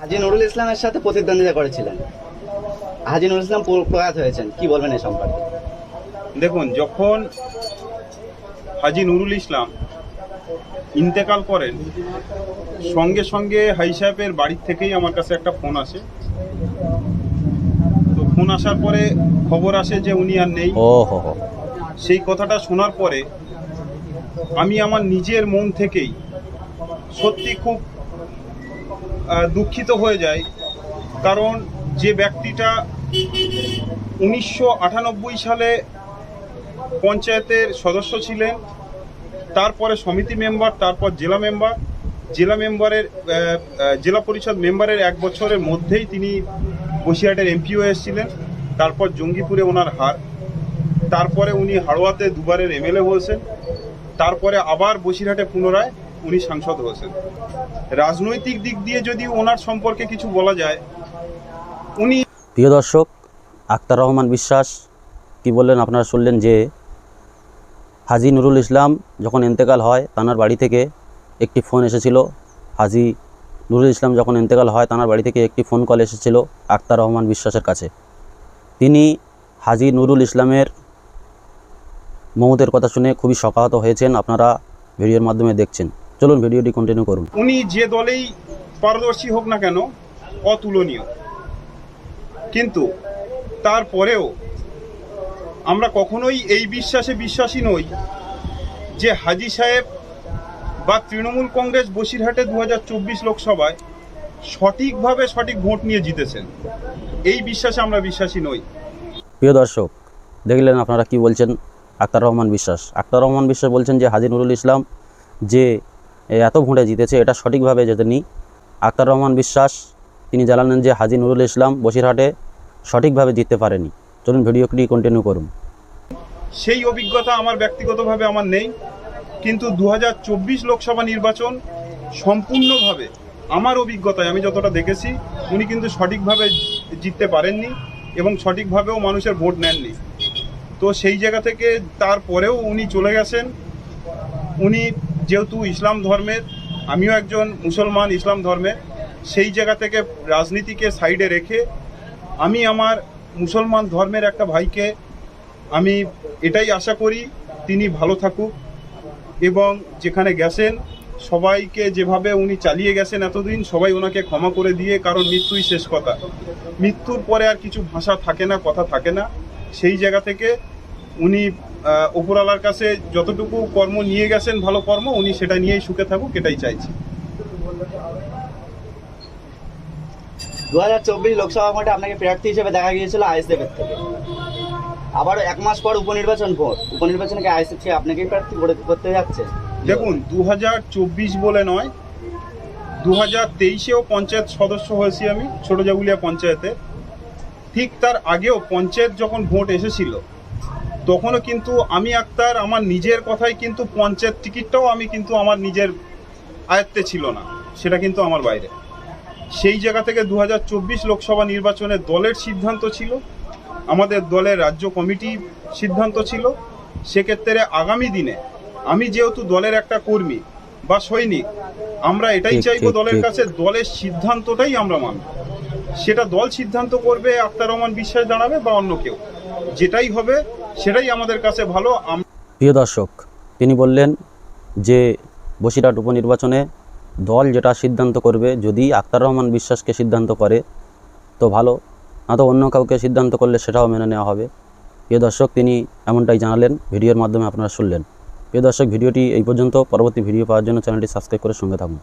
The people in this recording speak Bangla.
হাজি নুরুল ইসলামের সাথে প্রতিদ্বন্দ্বিতা করেছিলেন। হাজি নুরুল ইসলাম প্রয়াত হয়েছেন কি বলবেন এই সম্পর্কে? দেখুন যখন হাজি নুরুল ইসলাম ইন্তেকাল করেন সঙ্গে সঙ্গে হাই সাহেবের বাড়ির থেকেই আমার কাছে একটা ফোন আসে। তো ফোন আসার পরে খবর আসে যে উনি আর নেই। সেই কথাটা শোনার পরে আমি আমার নিজের মন থেকেই সত্যি খুব দুঃখিত হয়ে যাই কারণ যে ব্যক্তিটা উনিশশো আটানব্বই সালে পঞ্চায়েতের সদস্য ছিলেন, তারপরে সমিতি মেম্বার, তারপর জেলা মেম্বার, জেলা মেম্বারের জেলা পরিষদ মেম্বারের এক বছরের মধ্যেই তিনি বসিরহাটের এমপিও এসেছিলেন, তারপর জঙ্গিপুরে ওনার হার। তারপরে উনি হাড়োয়াতে দুবারের এমএলএ হয়েছেন, তারপরে আবার বসিরহাটে পুনরায় উনি সাংসদ হয়েছেন। রাজনৈতিক দিক দিয়ে যদি ওনার সম্পর্কে কিছু বলা যায়, উনি প্রিয় দর্শক, আক্তার রহমান বিশ্বাস, কি বললেন আপনারা শুনলেন যে হাজি নুরুল ইসলাম যখন ইন্তেকাল হয় তানার বাড়ি থেকে একটি ফোন এসেছিল। হাজি নুরুল ইসলাম যখন ইন্তেকাল হয় তানার বাড়ি থেকে একটি ফোন কল এসেছিল আক্তার রহমান বিশ্বাসের কাছে। তিনি হাজি নুরুল ইসলামের মমতের কথা শুনে খুবই শকাহত হয়েছেন। আপনারা ভিডিওর মাধ্যমে দেখছেন। চলুন ভিডিওটি কন্টিনিউ করুন। উনি যে দলেই পারদর্শী হোক না কেন অতুলনীয়। কিন্তু তারপরেও আমরা কখনোই এই বিশ্বাসে বিশ্বাসী নই যে হাজি সাহেব বা তৃণমূল কংগ্রেস বসিরহাটে দু লোকসভায় সঠিকভাবে সঠিক ভোট নিয়ে জিতেছেন। এই বিশ্বাসে আমরা বিশ্বাসী নই। প্রিয় দর্শক দেখলেন আপনারা কি বলছেন? আক্তার রহমান বিশ্বাস। আক্তার রহমান বিশ্বাস বলছেন যে হাজি নুরুল ইসলাম যে এত ভোটে জিতেছে, এটা সঠিকভাবে জেতেনি। আক্তার রহমান বিশ্বাস, তিনি জানালেন যে হাজি নুরুল ইসলাম বসিরহাটে সঠিকভাবে জিততে পারেনি। চলুন ভিডিওটি কন্টিনিউ করুন। সেই অভিজ্ঞতা আমার ব্যক্তিগতভাবে আমার নেই, কিন্তু দু হাজার চব্বিশ লোকসভা নির্বাচন সম্পূর্ণভাবে আমার অভিজ্ঞতায় আমি যতটা দেখেছি, উনি কিন্তু সঠিকভাবে জিততে পারেননি এবং সঠিকভাবেও মানুষের ভোট নেননি। তো সেই জায়গা থেকে তারপরেও উনি চলে গেছেন। উনি যেহেতু ইসলাম ধর্মের আমিও একজন মুসলমান ইসলাম ধর্মের সেই জায়গা থেকে রাজনীতিকে সাইডে রেখে আমি আমার মুসলমান ধর্মের একটা ভাইকে, আমি এটাই আশা করি তিনি ভালো থাকুক এবং যেখানে গেছেন, সবাইকে যেভাবে উনি চালিয়ে গেছেন এতদিন, সবাই ওনাকে ক্ষমা করে দিয়ে কারণ মৃত্যুই শেষ কথা। মৃত্যুর পরে আর কিছু ভাষা থাকে না, কথা থাকে না। সেই জায়গা থেকে উনি ওপরওয়ালার কাছে যতটুকু কর্ম নিয়ে গেছেন ভালো কর্ম উনি সেটা নিয়েই সুখে থাকুক এটাই চাইছি। দু হাজার চব্বিশ লোকসভা ভোটে আপনাকে প্রার্থী হিসেবে দেখা গিয়েছিল আইএসএফ এর থেকে। আবার এক মাস পর উপনির্বাচন ভোট। উপনির্বাচনে কি আইএসএফ থেকে আপনাকেই প্রার্থী করে- করতে যাচ্ছে? দেখুন দু হাজার চব্বিশ বলে নয় দু হাজার তেইশেও পঞ্চায়েত সদস্য হয়েছি আমি ছোট জাগুলিয়া পঞ্চায়েতে। ঠিক তার আগেও পঞ্চায়েত যখন ভোট এসেছিল তখনও কিন্তু আমি আক্তার আমার নিজের কথাই কিন্তু পঞ্চায়েত টিকিটটাও আমি কিন্তু আমার নিজের আয়ত্তে ছিল না সেটা কিন্তু আমার বাইরে। সেই জায়গা থেকে দু হাজার চব্বিশ লোকসভা নির্বাচনে দলের সিদ্ধান্ত ছিল আমাদের দলের রাজ্য কমিটি সিদ্ধান্ত ছিল। সেক্ষেত্রে আগামী দিনে আমি যেহেতু দলের একটা কর্মী বা সৈনিক আমরা এটাই চাইব দলের কাছে দলের সিদ্ধান্তটাই আমরা মানব। সেটা দল সিদ্ধান্ত করবে আক্তার রহমান বিশ্বাস দাঁড়াবে বা অন্য কেউ। যেটাই হবে সেটাই আমাদের কাছে ভালো। প্রিয় দর্শক, তিনি বললেন যে বসিরহাট উপনির্বাচনে দল যেটা সিদ্ধান্ত করবে, যদি আক্তার রহমান বিশ্বাসকে সিদ্ধান্ত করে, তো ভালো। না তো অন্য কাউকে সিদ্ধান্ত করলে সেটাও মেনে নেওয়া হবে। প্রিয় দর্শক, তিনি এমনটাই জানালেন, ভিডিওর মাধ্যমে আপনারা শুনলেন। প্রিয় দর্শক, ভিডিওটি এই পর্যন্ত। পরবর্তী ভিডিও পাওয়ার জন্য চ্যানেলটি সাবস্ক্রাইব করে সঙ্গে থাকুন।